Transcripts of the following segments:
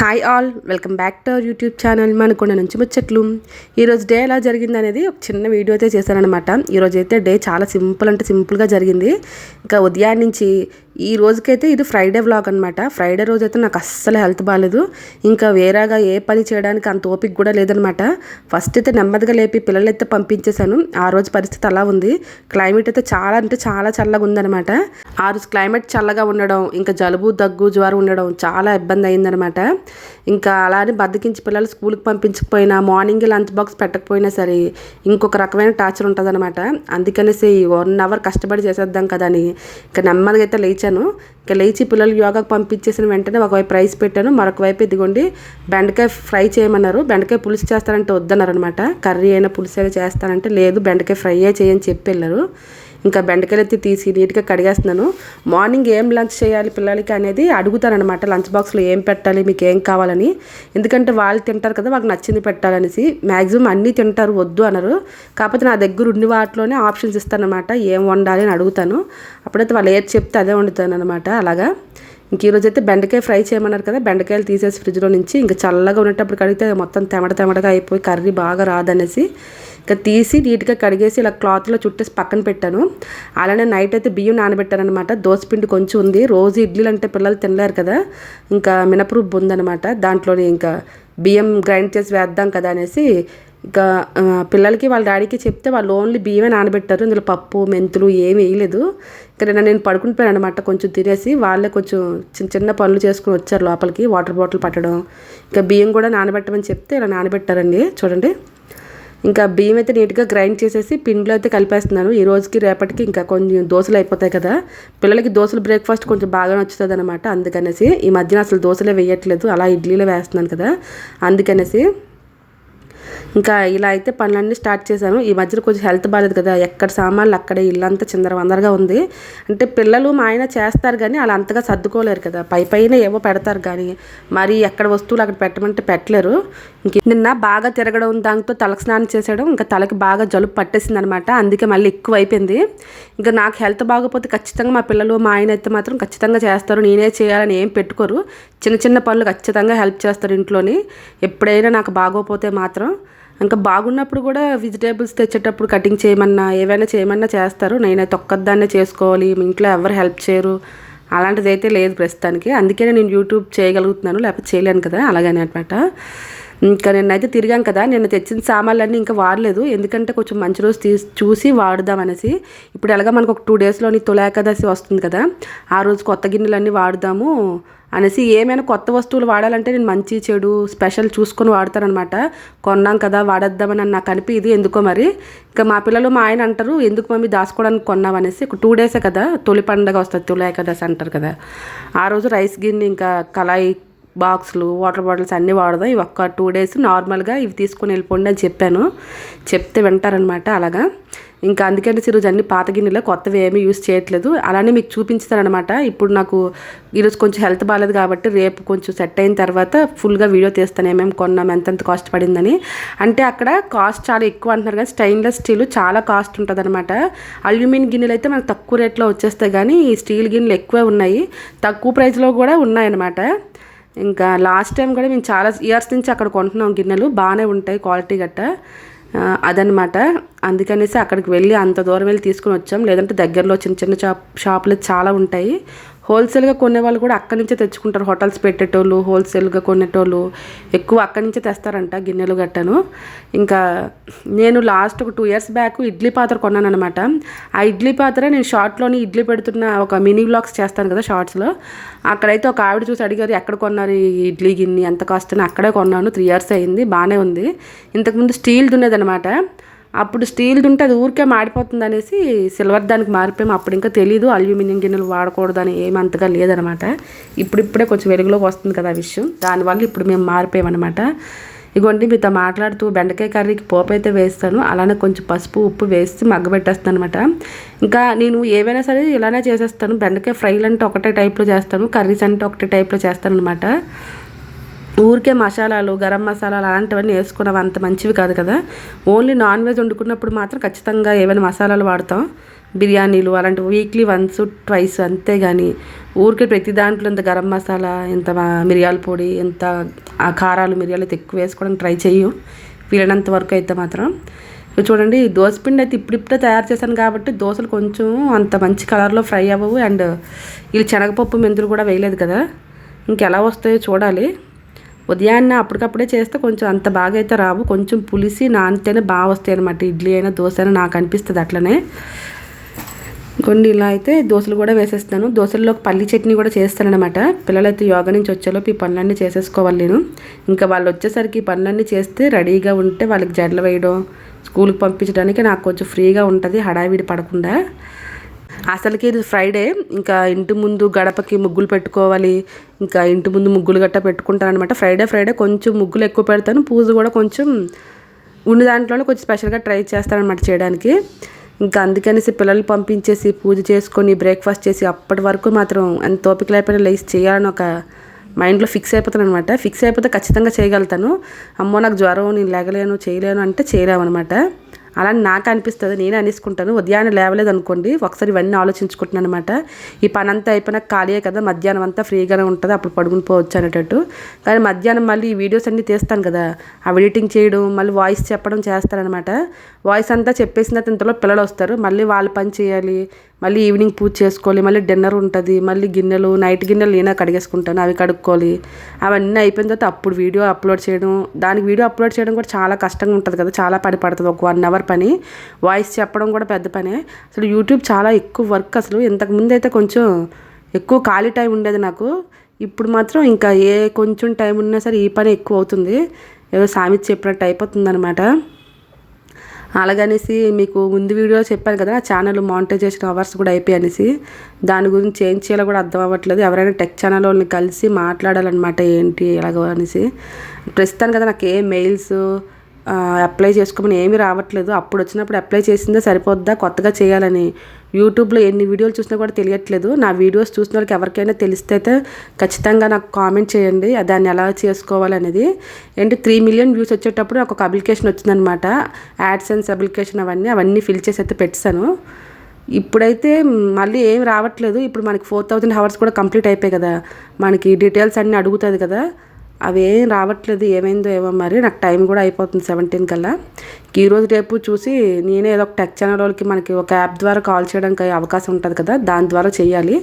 Hi all welcome back to our YouTube channel Manakonda నుంచి ముచ్చట్లు ఈరోజు డే ఎలా జరిగింది అనేది ఒక చిన్న వీడియో అయితే చేశానమాట ఈరోజు అయితే డే చాలా సింపుల్ అంటే సింపుల్గా జరిగింది. ఇంకా ఉదయాన్నే నుంచి ఈ రోజుకైతే ఇది ఫ్రైడే వ్లాగ్ అనమాట ఫ్రైడే రోజు అయితే నాకు అస్సలు హెల్త్ బాగాలేదు ఇంకా వేరేగా ఏ పని చేయడానికి అంత ఓపిక కూడా లేదనమాట ఫస్ట్ అయితే నెమ్మదిగా లేపి పిల్లలు అయితే పంపించేశాను. ఆ రోజు పరిస్థితి అలా ఉంది. క్లైమేట్ అయితే చాలా అంటే చాలా చల్లగా ఉందనమాట ఆ రోజు క్లైమేట్ చల్లగా ఉండడం ఇంకా జలుబు దగ్గు జ్వరం ఉండడం చాలా ఇబ్బంది అయిందనమాట ఇంకా అలానే బద్దకించి పిల్లలు స్కూల్కి పంపించకపోయినా మార్నింగ్ లంచ్ బాక్స్ పెట్టకపోయినా సరే ఇంకొక రకమైన టార్చర్ ఉంటుందన్నమాట. అందుకనేసి వన్ అవర్ కష్టపడి చేసేద్దాం కదా అని ఇంకా నెమ్మదిగా అయితే లేచాను. ఇంకా లేచి పిల్లలు యోగాకు పంపించేసిన వెంటనే ఒకవైపు రైస్ పెట్టాను. మరొక వైపు ఇదిగోండి బెండకాయ ఫ్రై చేయమన్నారు. బెండకాయ పులుసు చేస్తారంటే వద్దన్నారు అనమాట కర్రీ అయినా పులుసు అయినా చేస్తానంటే లేదు బెండకాయ ఫ్రైయే చేయని చెప్పి వెళ్ళారు. ఇంకా బెండకాయలు ఎత్తి తీసి నీట్గా కడిగేస్తున్నాను. మార్నింగ్ ఏం లంచ్ చేయాలి పిల్లలకి అనేది అడుగుతానమాట లంచ్ బాక్స్లో ఏం పెట్టాలి మీకు ఏం కావాలని. ఎందుకంటే వాళ్ళు తింటారు కదా వాళ్ళకి నచ్చింది పెట్టాలనేసి. మ్యాక్సిమం అన్నీ తింటారు వద్దు అనరు. కాకపోతే నా దగ్గర ఉండి వాటిలోనే ఆప్షన్స్ ఇస్తానమాట ఏం వండాలి అని అడుగుతాను. అప్పుడైతే వాళ్ళు ఏది చెప్తే అదే వండుతాను అనమాట అలాగా. ఇంక ఈరోజు అయితే బెండకాయ ఫ్రై చేయమన్నారు కదా బెండకాయలు తీసేసి ఫ్రిడ్జ్లో నుంచి. ఇంకా చల్లగా ఉండేటప్పుడు కడిగితే మొత్తం తెమట తెమటగా అయిపోయి కర్రీ బాగా రాదనేసి. ఇంకా తీసి నీట్గా కడిగేసి ఇలా క్లాత్లో చుట్టేసి పక్కన పెట్టాను. అలానే నైట్ అయితే బియ్యం నానబెట్టానమాట దోసపిండి కొంచెం ఉంది. రోజు ఇడ్లీలు అంటే పిల్లలు తినలేరు కదా. ఇంకా మినపరుబ్బు ఉందనమాట దాంట్లోనే ఇంకా బియ్యం గ్రైండ్ చేసి వేద్దాం కదా అనేసి ఇంకా పిల్లలకి వాళ్ళ డాడీకి చెప్తే వాళ్ళు ఓన్లీ బియ్యమే నానబెట్టారు. ఇందులో పప్పు మెంతులు ఏమి వేయలేదు. ఇక్కడ నేను పడుకుంటున్నాను అనమాట కొంచెం తినేసి వాళ్ళే కొంచెం చిన్న చిన్న పనులు చేసుకుని వచ్చారు లోపలికి. వాటర్ బాటిల్ పట్టడం. ఇంకా బియ్యం కూడా నానబెట్టమని చెప్తే ఇలా నానబెట్టారండి. చూడండి. ఇంకా బియ్యం అయితే నీట్గా గ్రైండ్ చేసేసి పిండిలో అయితే కలిపేస్తున్నాను. ఈ రోజుకి రేపటికి ఇంకా కొంచెం దోశలు అయిపోతాయి కదా. పిల్లలకి దోశలు బ్రేక్ఫాస్ట్ కొంచెం బాగా నచ్చుతుంది అనమాట అందుకనేసి ఈ మధ్యన అసలు దోశలే వేయట్లేదు. అలా ఇడ్లీలో వేస్తున్నాను కదా. అందుకనేసి ఇంకా ఇలా అయితే పనులన్నీ స్టార్ట్ చేశాను. ఈ మధ్యలో కొంచెం హెల్త్ బాగాలేదు కదా ఎక్కడ సామాన్లు అక్కడే ఇల్లంతా చిందరవందరగా ఉంది. అంటే పిల్లలు మా ఆయన చేస్తారు కానీ అలా అంతగా సర్దుకోలేరు కదా. పై పైన ఏవో పెడతారు కానీ మరి ఎక్కడ వస్తువులు అక్కడ పెట్టమంటే పెట్టలేరు. ఇంక నిన్న బాగా తిరగడం దాంతో తలకు స్నానం చేసేయడం ఇంకా తలకి బాగా జలుబు పట్టేసింది అనమాట అందుకే మళ్ళీ ఎక్కువ అయిపోయింది ఇంకా నాకు హెల్త్ బాగోపోతే ఖచ్చితంగా మా పిల్లలు మా ఆయన అయితే మాత్రం ఖచ్చితంగా చేస్తారు. నేనే చేయాలని ఏం పెట్టుకోరు. చిన్న చిన్న పనులు ఖచ్చితంగా హెల్ప్ చేస్తారు ఇంట్లోని. ఎప్పుడైనా నాకు బాగోపోతే మాత్రం ఇంకా బాగున్నప్పుడు కూడా వెజిటేబుల్స్ తెచ్చేటప్పుడు కటింగ్ చేయమన్నా ఏవైనా చేయమన్నా చేస్తారు. నేనైతే ఒక్కదాన్నే చేసుకోవాలి. మీ ఇంట్లో ఎవరు హెల్ప్ చేయరు. అలాంటిది అయితే లేదు ప్రస్తుతానికి. అందుకే నేను యూట్యూబ్ చేయగలుగుతున్నాను లేకపోతే చేయలేను కదా అలాగనే అనమాట ఇంకా నిన్నైతే తిరిగాం కదా నిన్న తెచ్చిన సామాన్లన్నీ ఇంకా వాడలేదు. ఎందుకంటే కొంచెం మంచి రోజు తీసి చూసి వాడుదాం అనేసి ఇప్పుడు ఎలాగ మనకు ఒక టూ డేస్లోని తులాకదశి వస్తుంది కదా ఆ రోజు కొత్త గిన్నెలన్నీ వాడుదాము అనేసి ఏమైనా కొత్త వస్తువులు వాడాలంటే నేను మంచి చెడు స్పెషల్ చూసుకొని వాడతానమాట కొన్నాం కదా వాడద్దామని నాకు అనిపింది ఎందుకో మరి? ఇంకా మా పిల్లలు మా ఆయన అంటారు ఎందుకు మమ్మీ దాచుకోవడానికి కొన్నాం అనేసి ఒక టూ డేసే కదా తొలి పండగ వస్తుంది తొలి ఏకాదశి అంటారు కదా. ఆ రోజు రైస్ గిన్నె ఇంకా కళాయి బాక్సులు వాటర్ బాటిల్స్ అన్నీ వాడదాం. ఇవి ఒక్క టూ డేస్ నార్మల్గా ఇవి తీసుకొని వెళ్ళిపోండి అని చెప్పాను. చెప్తే వింటారనమాట అలాగా. ఇంకా అందుకని ఈరోజు అన్ని పాత గిన్నెలో కొత్తవి ఏమీ యూస్ చేయట్లేదు. అలానే మీకు చూపించుతారనమాట ఇప్పుడు నాకు ఈరోజు కొంచెం హెల్త్ బాగాలేదు కాబట్టి రేపు కొంచెం సెట్ అయిన తర్వాత ఫుల్గా వీడియో తీస్తాను ఏమేమి కొన్నాం ఎంతెంత కాస్ట్ పడిందని. అంటే అక్కడ కాస్ట్ చాలా ఎక్కువ అంటున్నారు కానీ స్టెయిన్లెస్ స్టీల్ చాలా కాస్ట్ ఉంటుంది అనమాట అల్యూమినియం గిన్నెలు అయితే మనకు తక్కువ రేట్లో వచ్చేస్తాయి కానీ ఈ స్టీల్ గిన్నెలు ఎక్కువే ఉన్నాయి. తక్కువ ప్రైస్లో కూడా ఉన్నాయన్నమాట. ఇంకా లాస్ట్ టైం కూడా మేము చాలా ఇయర్స్ నుంచి అక్కడ కొంటున్నాం గిన్నెలు. బాగానే ఉంటాయి క్వాలిటీ గట్ట. అదనమాట అందుకనేసి అక్కడికి వెళ్ళి అంత దూరం వెళ్ళి తీసుకుని వచ్చాం. లేదంటే దగ్గరలో చిన్న చిన్న షాప్ షాపులు చాలా ఉంటాయి. హోల్సేల్గా కొనే వాళ్ళు కూడా అక్కడి నుంచే తెచ్చుకుంటారు. హోటల్స్ పెట్టేటోళ్ళు హోల్సేల్గా కొనేటోళ్ళు ఎక్కువ అక్కడి నుంచే తెస్తారంట గిన్నెలు గట్టను. ఇంకా నేను లాస్ట్ ఒక టూ ఇయర్స్ బ్యాక్ ఇడ్లీ పాత్ర కొన్నాను అనమాట ఆ ఇడ్లీ పాత్ర నేను షార్ట్లోని ఇడ్లీ పెడుతున్న ఒక మినీ బ్లాగ్స్ చేస్తాను కదా షార్ట్స్లో. అక్కడైతే ఒక ఆవిడ చూసి అడిగారు ఎక్కడ కొన్నారు ఈ ఇడ్లీ గిన్నె? ఎంత కాస్ట్? అని. అక్కడే కొన్నాను త్రీ ఇయర్స్ అయింది బాగానే ఉంది. ఇంతకుముందు స్టీల్ దున్నేదనమాట అప్పుడు స్టీల్ది ఉంటే అది ఊరికే మాడిపోతుంది అనేసి సిల్వర్ దానికి మారిపోయాము. అప్పుడు ఇంకా తెలియదు అల్యూమినియం గిన్నెలు వాడకూడదని ఏమంతగా లేదనమాట. ఇప్పుడిప్పుడే కొంచెం వెలుగులోకి వస్తుంది కదా ఆ విషయం. దానివల్ల ఇప్పుడు మేము మారిపోయామన్నమాట ఇగోండి మీతో మాట్లాడుతూ బెండకాయ కర్రీకి పోపు అయితే వేస్తాను. అలానే కొంచెం పసుపు ఉప్పు వేసి మగ్గబెట్టేస్తాను అనమాట ఇంకా నేను ఏవైనా సరే ఇలానే చేసేస్తాను. బెండకాయ ఫ్రైలు అంటే ఒకటే టైప్లో చేస్తాను. కర్రీస్ అంటే ఒకటే టైప్లో చేస్తాను అనమాట ఊరికే మసాలాలు గరం మసాలాలు అలాంటివన్నీ వేసుకున్నవి అంత మంచివి కాదు కదా. ఓన్లీ నాన్ వెజ్ వండుకున్నప్పుడు మాత్రం ఖచ్చితంగా ఏమైనా మసాలాలు వాడతాం. బిర్యానీలు అలాంటి వీక్లీ వన్స్ ట్వైస్ అంతే కానీ ఊరికే ప్రతి దాంట్లో ఇంత గరం మసాలా ఇంత మిరియాల పొడి ఇంత ఆ కారాలు మిరియాలు అయితే ఎక్కువ వేసుకోవడానికి ట్రై చెయ్యం వీలైనంత వరకు అయితే మాత్రం. చూడండి దోశ పిండి అయితే ఇప్పుడిప్పుడే తయారు చేశాను కాబట్టి దోశలు కొంచెం అంత మంచి కలర్లో ఫ్రై అవ్వవు. అండ్ వీళ్ళు శనగపప్పు మెంతులు కూడా వేయలేదు కదా. ఇంకెలా వస్తాయో చూడాలి. ఉదయాన్నే అప్పటికప్పుడే చేస్తే కొంచెం అంత బాగా అయితే రావు. కొంచెం పులిసి నానితేనే బాగా వస్తాయి అనమాట ఇడ్లీ అయినా దోశ అయినా నాకు అనిపిస్తుంది అట్లనే. కొన్ని ఇలా అయితే దోశలు కూడా వేసేస్తాను. దోశల్లోకి పల్లి చట్నీ కూడా చేస్తానమాట పిల్లలైతే యోగా నుంచి వచ్చేలోపు ఈ పనులన్నీ చేసేసుకోవాలి నేను. ఇంకా వాళ్ళు వచ్చేసరికి ఈ పనులన్నీ చేస్తే రెడీగా ఉంటే వాళ్ళకి జడలు వేయడం స్కూల్కి పంపించడానికి నాకు కొంచెం ఫ్రీగా ఉంటుంది హడావిడి పడకుండా. అసలుకి ఇది ఫ్రైడే ఇంకా ఇంటి ముందు గడపకి ముగ్గులు పెట్టుకోవాలి. ఇంకా ఇంటి ముందు ముగ్గులు గట్ట పెట్టుకుంటాను అనమాట ఫ్రైడే ఫ్రైడే కొంచెం ముగ్గులు ఎక్కువ పెడతాను. పూజ కూడా కొంచెం ఉన్న దాంట్లోనే కొంచెం స్పెషల్గా ట్రై చేస్తాను అనమాట చేయడానికి. ఇంకా అందుకనేసి పిల్లలు పంపించేసి పూజ చేసుకొని బ్రేక్ఫాస్ట్ చేసి అప్పటి వరకు మాత్రం ఎంత తోపిక లేకపోయినా లేచి చేయాలని ఒక మైండ్లో ఫిక్స్ అయిపోతాను అనమాట ఫిక్స్ అయిపోతే ఖచ్చితంగా చేయగలుగుతాను. అమ్మో నాకు జ్వరం నేను లేగలేను చేయలేను అంటే చేయలేము అనమాట అలా నాకు అనిపిస్తుంది నేను అనేసుకుంటాను. ఉదయాన్నే లేవలేదు అనుకోండి ఒకసారి ఇవన్నీ ఆలోచించుకుంటున్నాను అనమాట ఈ పని అంతా అయిపోయినా ఖాళీయే కదా మధ్యాహ్నం అంతా ఫ్రీగానే ఉంటుంది అప్పుడు పడుకుని పోవచ్చు అనేటట్టు. కానీ మధ్యాహ్నం మళ్ళీ ఈ వీడియోస్ అన్నీ తీస్తాను కదా ఆ ఎడిటింగ్ చేయడం మళ్ళీ వాయిస్ చెప్పడం చేస్తారనమాట వాయిస్ అంతా చెప్పేసిన తర్వాత ఇంతలో పిల్లలు వస్తారు మళ్ళీ వాళ్ళు పని చేయాలి మళ్ళీ ఈవినింగ్ పూజ చేసుకోవాలి మళ్ళీ డిన్నర్ ఉంటుంది మళ్ళీ గిన్నెలు నైట్ గిన్నెలు నేనే కడిగేసుకుంటాను అవి కడుక్కోవాలి. అవన్నీ అయిపోయిన తర్వాత అప్పుడు వీడియో అప్లోడ్ చేయడం దానికి వీడియో అప్లోడ్ చేయడం కూడా చాలా కష్టంగా ఉంటుంది కదా చాలా పని పడుతుంది ఒక వన్ అవర్ పని. వాయిస్ చెప్పడం కూడా పెద్ద పనే. అసలు యూట్యూబ్ చాలా ఎక్కువ వర్క్ అసలు. ఇంతకు ముందు అయితే కొంచెం ఎక్కువ ఖాళీ టైం ఉండేది నాకు. ఇప్పుడు మాత్రం ఇంకా ఏ కొంచెం టైం ఉన్నా సరే ఈ పని ఎక్కువ అవుతుంది. ఏదో సామెత చెప్పినట్టు అయిపోతుంది అనమాట అలాగనేసి మీకు ముందు వీడియో చెప్పాను కదా ఛానల్ మానిటైజేషన్ అవర్స్ కూడా అయిపోయి అనేసి దాని గురించి ఏం చేయాలో కూడా అర్థం అవ్వట్లేదు. ఎవరైనా టెక్ ఛానల్ వాళ్ళని కలిసి మాట్లాడాలన్నమాట ఏంటి ఎలాగో అనేసి. ప్రస్తుతానికి కదా నాకు ఏ మెయిల్స్ అప్లై చేసుకోమని ఏమీ రావట్లేదు. అప్పుడు వచ్చినప్పుడు అప్లై చేసిందే సరిపోద్దా? కొత్తగా చేయాలని. యూట్యూబ్లో ఎన్ని వీడియోలు చూసినా కూడా తెలియట్లేదు. నా వీడియోస్ చూసిన వాళ్ళకి ఎవరికైనా తెలిస్తే అయితే ఖచ్చితంగా నాకు కామెంట్ చేయండి. దాన్ని ఎలా చేసుకోవాలనేది ఏంటి త్రీ మిలియన్ వ్యూస్ వచ్చేటప్పుడు నాకు ఒక అప్లికేషన్ వచ్చిందనమాట యాడ్సెన్స్ అప్లికేషన్ అవన్నీ అవన్నీ ఫిల్ చేసి అయితే పెట్టాను. ఇప్పుడైతే మళ్ళీ ఏం రావట్లేదు. ఇప్పుడు మనకి ఫోర్ థౌజండ్ హవర్స్ కూడా కంప్లీట్ అయిపోయాయి కదా. మనకి డీటెయిల్స్ అన్నీ అడుగుతుంది కదా. అవి ఏం రావట్లేదు ఏమైందో ఏమో మరి. నాకు టైం కూడా అయిపోతుంది సెవెంటీన్ కల్లా. ఈ రోజు రేపు చూసి నేనే ఏదో ఒక టెక్ ఛానల్ వాళ్ళకి మనకి ఒక యాప్ ద్వారా కాల్ చేయడానికి అవకాశం ఉంటుంది కదా దాని ద్వారా చేయాలి.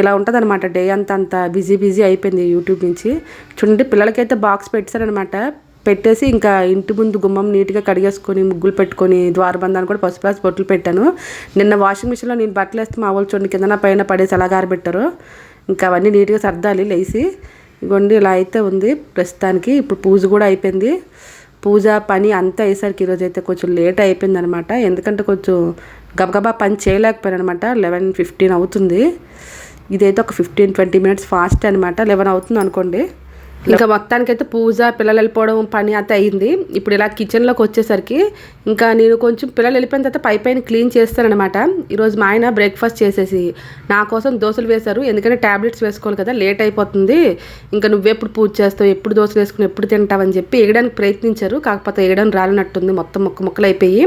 ఇలా ఉంటుంది అనమాట డే అంతా అంత బిజీ బిజీ అయిపోయింది యూట్యూబ్ నుంచి. చూడండి పిల్లలకైతే బాక్స్ పెట్టారనమాట పెట్టేసి ఇంకా ఇంటి ముందు గుమ్మం నీట్గా కడిగేసుకొని ముగ్గులు పెట్టుకొని ద్వారబంధాన్ని కూడా పసుపు రాసి బొట్లు పెట్టాను. నిన్న వాషింగ్ మిషన్లో నేను బట్టలు వేస్తే మా వాళ్ళు చూడండి కింద పైన పడేసి అలా గారబెట్టారు. ఇంకా అవన్నీ నీట్గా సర్దాలి లేచి ఇగోండి ఇలా అయితే ఉంది. ప్రస్తుతానికి ఇప్పుడు పూజ కూడా అయిపోయింది. పూజ పని అంతా అయ్యేసరికి ఈరోజు అయితే కొంచెం లేట్ అయిపోయింది అనమాట ఎందుకంటే కొంచెం గబగబా పని చేయలేకపోయాను అనమాట. లెవెన్ ఫిఫ్టీన్ అవుతుంది. ఇదైతే ఒక ఫిఫ్టీన్ ట్వంటీ మినిట్స్ ఫాస్ట్ అనమాట. లెవెన్ అవుతుంది అనుకోండి. ఇంకా మొత్తానికైతే పూజ పిల్లలు వెళ్ళిపోవడం పని అయితే అయింది. ఇప్పుడు ఇలా కిచెన్లోకి వచ్చేసరికి ఇంకా నేను కొంచెం పిల్లలు వెళ్ళిపోయిన తర్వాత పై పైన క్లీన్ చేస్తానమాట ఈరోజు మా ఆయన బ్రేక్ఫాస్ట్ చేసేసి నా కోసం దోశలు వేశారు. ఎందుకంటే ట్యాబ్లెట్స్ వేసుకోవాలి కదా లేట్ అయిపోతుంది. ఇంకా నువ్వెప్పుడు పూజ చేస్తావు ఎప్పుడు దోశలు వేసుకుని ఎప్పుడు తింటావని చెప్పి వేయడానికి ప్రయత్నించారు. కాకపోతే ఎగడం రాలినట్టుంది మొత్తం ముక్క ముక్కలు అయిపోయి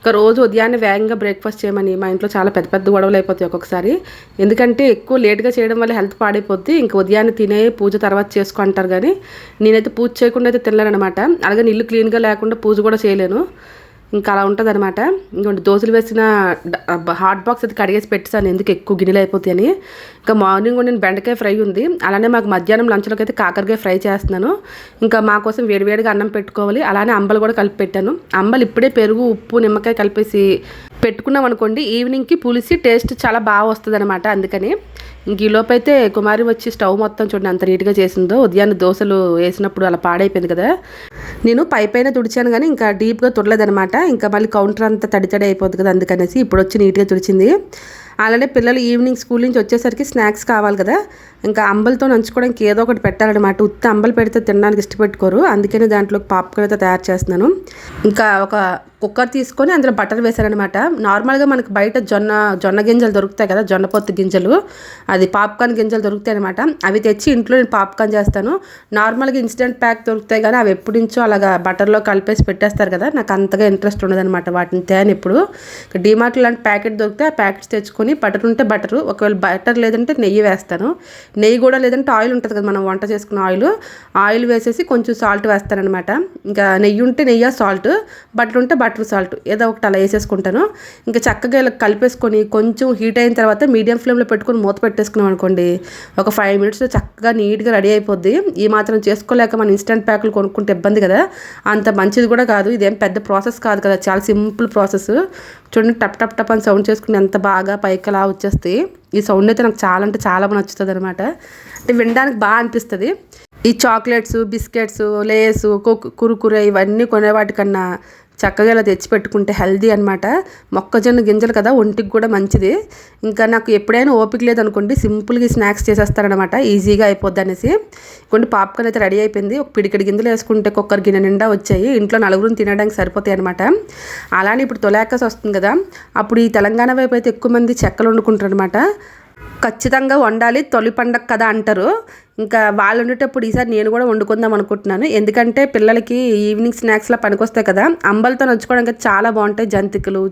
ఇంకా రోజు ఉదయాన్నే వేగంగా బ్రేక్ఫాస్ట్ చేయమని మా ఇంట్లో చాలా పెద్ద పెద్ద గొడవలు అయిపోతాయి ఒక్కొక్కసారి. ఎందుకంటే ఎక్కువ లేట్గా చేయడం వల్ల హెల్త్ పాడైపోద్ది. ఇంకా ఉదయాన్నే తినే పూజ తర్వాత చేసుకుంటారు కానీ నేనైతే పూజ చేయకుండా అయితే తినలేనమాట అలాగే ఇల్లు క్లీన్గా లేకుండా పూజ కూడా చేయలేను. ఇంకా అలా ఉంటుంది అనమాట ఇంకోటి దోశలు వేసిన హాట్ బాక్స్ అయితే కడిగేసి పెట్టాను ఎందుకు ఎక్కువ గిన్నెలు అయిపోతాయని. ఇంకా మార్నింగ్ నేను బెండకాయ ఫ్రై ఉంది. అలానే మాకు మధ్యాహ్నం లంచ్లోకి అయితే కాకరకాయ ఫ్రై చేస్తున్నాను. ఇంకా మా కోసం వేడివేడిగా అన్నం పెట్టుకోవాలి. అలానే అంబలు కూడా కలిపి పెట్టాను. అంబలు ఇప్పుడే పెరుగు ఉప్పు నిమ్మకాయ కలిపేసి పెట్టుకున్నాం అనుకోండి ఈవినింగ్కి పులిసి టేస్ట్ చాలా బాగా వస్తుంది అనమాట అందుకని ఇంక ఈలోపైతే కుమారి వచ్చి స్టవ్ మొత్తం చూడండి అంత నీట్గా చేసిందో. ఉదయాన్నే దోశలు వేసినప్పుడు అలా పాడైపోయింది కదా. నేను పై పైన తుడిచాను కానీ ఇంకా డీప్గా తుడలేదనమాట ఇంకా మళ్ళీ కౌంటర్ అంతా తడి తడి అయిపోతుంది కదా అందుకనేసి ఇప్పుడు వచ్చి నీట్గా తుడిచింది. అలానే పిల్లలు ఈవినింగ్ స్కూల్ నుంచి వచ్చేసరికి స్నాక్స్ కావాలి కదా. ఇంకా అంబలతో నంచుకోవడానికి ఏదో ఒకటి పెట్టాలన్నమాట. ఉత్తి అంబలు పెడితే తినడానికి ఇష్టపెట్టుకోరు. అందుకని దాంట్లో పాప్కార్న్ అయితే తయారు చేస్తున్నాను. ఇంకా ఒక కుక్కర్ తీసుకొని అందులో బటర్ వేశారనమాట నార్మల్గా మనకి బయట జొన్న జొన్న గింజలు దొరుకుతాయి కదా జొన్న పొత్తు గింజలు. అది పాప్కార్న్ గింజలు దొరుకుతాయి అనమాట అవి తెచ్చి ఇంట్లో నేను పాప్కార్న్ చేస్తాను. నార్మల్గా ఇన్స్టెంట్ ప్యాక్ దొరుకుతాయి కానీ అవి ఎప్పటి నుంచో అలాగా బటర్లో కలిపేసి పెట్టేస్తారు కదా. నాకు అంతగా ఇంట్రెస్ట్ ఉండదన్నమాట వాటిని తేను ఇప్పుడు డిమార్ట్ లాంటి ప్యాకెట్ దొరికితే ఆ ప్యాకెట్స్ తెచ్చుకొని బటర్ ఉంటే బటరు ఒకవేళ బటర్ లేదంటే నెయ్యి వేస్తాను. నెయ్యి కూడా లేదంటే ఆయిల్ ఉంటుంది కదా మనం వంట చేసుకున్న ఆయిల్. ఆయిల్ వేసేసి కొంచెం సాల్ట్ వేస్తానమాట ఇంకా నెయ్యి ఉంటే నెయ్యి సాల్ట్ బటర్ ఉంటే బటర్ సాల్ట్ ఏదో ఒకటి అలా వేసేసుకుంటాను. ఇంకా చక్కగా ఇలా కలిపేసుకొని కొంచెం హీట్ అయిన తర్వాత మీడియం ఫ్లేమ్లో పెట్టుకొని మూత పెట్టేసుకున్నాం అనుకోండి ఒక ఫైవ్ మినిట్స్లో చక్కగా నీట్గా రెడీ అయిపోద్ది. ఈ మాత్రం చేసుకోలేక మనం ఇన్స్టెంట్ ప్యాకులు కొనుక్కుంటే ఇబ్బంది కదా అంత మంచిది కూడా కాదు. ఇదేం పెద్ద ప్రాసెస్ కాదు కదా చాలా సింపుల్ ప్రాసెస్. చూడండి టప్ టప్ టప్ అని సౌండ్ చేసుకుని ఎంత బాగా పైకి అలా వచ్చేస్తాయి ఈ సౌండ్ అయితే నాకు చాలా అంటే చాలా బాగా నచ్చుతుంది అనమాట అంటే వినడానికి బాగా అనిపిస్తుంది. ఈ చాక్లెట్స్ బిస్కెట్స్ లేస్ కురుకురే ఇవన్నీ కొనేవాటికన్నా చక్కగా ఇలా తెచ్చి పెట్టుకుంటే హెల్దీ అనమాట మొక్కజొన్న గింజలు కదా ఒంటికి కూడా మంచిది. ఇంకా నాకు ఎప్పుడైనా ఓపిక లేదనుకోండి సింపుల్గా స్నాక్స్ చేసేస్తారనమాట ఈజీగా అయిపోద్ది అనేసి. కొన్ని పాప్కార్న్ అయితే రెడీ అయిపోయింది. ఒక పిడికిడి గింజలు వేసుకుంటే కుక్కర్ గిన్నె నిండా వచ్చాయి. ఇంట్లో నలుగురిని తినడానికి సరిపోతాయి అనమాట అలానే ఇప్పుడు తొలాకస్ వస్తుంది కదా అప్పుడు ఈ తెలంగాణ వైపు అయితే ఎక్కువ మంది చెక్కలు వండుకుంటారు అనమాట ఖచ్చితంగా వండాలి తొలి పండగ కదా అంటారు. ఇంకా వాళ్ళు ఉండేటప్పుడు ఈసారి నేను కూడా వండుకుందాం అనుకుంటున్నాను. ఎందుకంటే పిల్లలకి ఈవినింగ్ స్నాక్స్లో పనికొస్తాయి కదా. అంబలతో నచ్చుకోవడానికి చాలా బాగుంటాయి. జంతికలు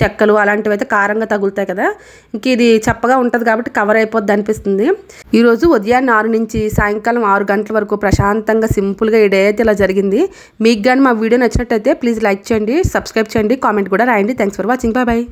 చెక్కలు అలాంటివి అయితే కారంగా తగులుతాయి కదా. ఇంక ఇది చప్పగా ఉంటుంది కాబట్టి కవర్ అయిపోద్ది అనిపిస్తుంది. ఈరోజు ఉదయాన్నే ఆరు నుంచి సాయంకాలం ఆరు గంటల వరకు ప్రశాంతంగా సింపుల్గా ఈ డే అయితే ఇలా జరిగింది. మీకు కానీ మా వీడియో నచ్చినట్టయితే ప్లీజ్ లైక్ చేయండి సబ్స్క్రైబ్ చేయండి కామెంట్ కూడా రాయండి. Thanks for watching. Bye bye.